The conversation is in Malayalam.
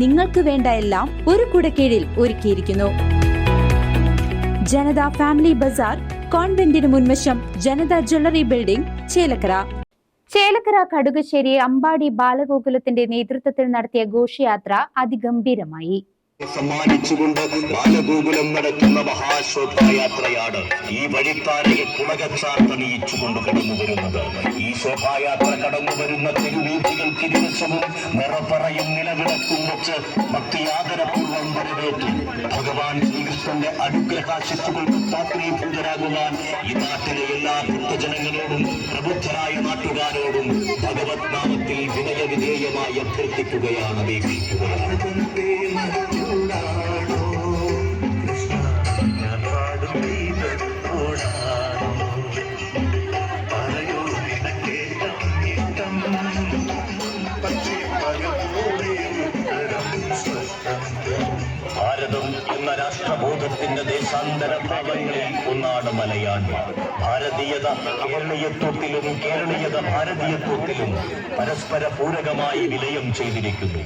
നിങ്ങൾക്ക് വേണ്ട എല്ലാം ഒരു കുടക്കീഴിൽ ഒരുക്കിയിരിക്കുന്നു. ജനത ഫാമിലി ബസാർ കോൺവെന്റിന് മുൻവശം ജനത ജ്വല്ലറി ബിൽഡിംഗ് ചേലക്കര. ചേലക്കര കടുകശ്ശേരി അമ്പാടി ബാലഗോകുലത്തിന്റെ നേതൃത്വത്തിൽ നടത്തിയ ഘോഷയാത്ര അതിഗംഭീരമായി. സമ്മാനിച്ചുകൊണ്ട് ബാലഗോകുലം നടത്തുന്ന മഹാശോഭായാത്രയാണ് ഈ വഴിത്താരയെ കുളകച്ചാർത്തണിയിച്ചുകൊണ്ട് കടന്നു വരുന്നത് ഈ ശോഭായാത്ര കടന്നു വരുന്ന തെരുവീഥികൾക്ക് ദിവസവും നിറപ്പറയും നിലവിളക്കും വെച്ച് ഭക്തിയാദരപൂർവം വരവേറ്റു. ഭഗവാൻ ശ്രീകൃഷ്ണന്റെ അനുഗ്രഹാശിസുകൾക്ക് പാത്രീഭൂതരാകുവാൻ ഈ നാട്ടിലെ എല്ലാ ഭക്തജനങ്ങളോടും പ്രബുദ്ധരായ നാട്ടുകാരോടും ഭഗവത് നാമത്തിൽ വിനയവിധേയമായി അഭ്യർത്ഥിക്കുകയാണ് അപേക്ഷിക്കുകയാണ് ഭാരതം എന്ന രാഷ്ട്രബോധത്തിന്റെ ദേശാന്തര ഭാവങ്ങളിൽ ഒന്നാണ് മലയാളി. ഭാരതീയത കേരളീയത ഭാരതീയത്വത്തിലും പരസ്പര പൂരകമായി വിലയം ചെയ്തിരിക്കുന്നു.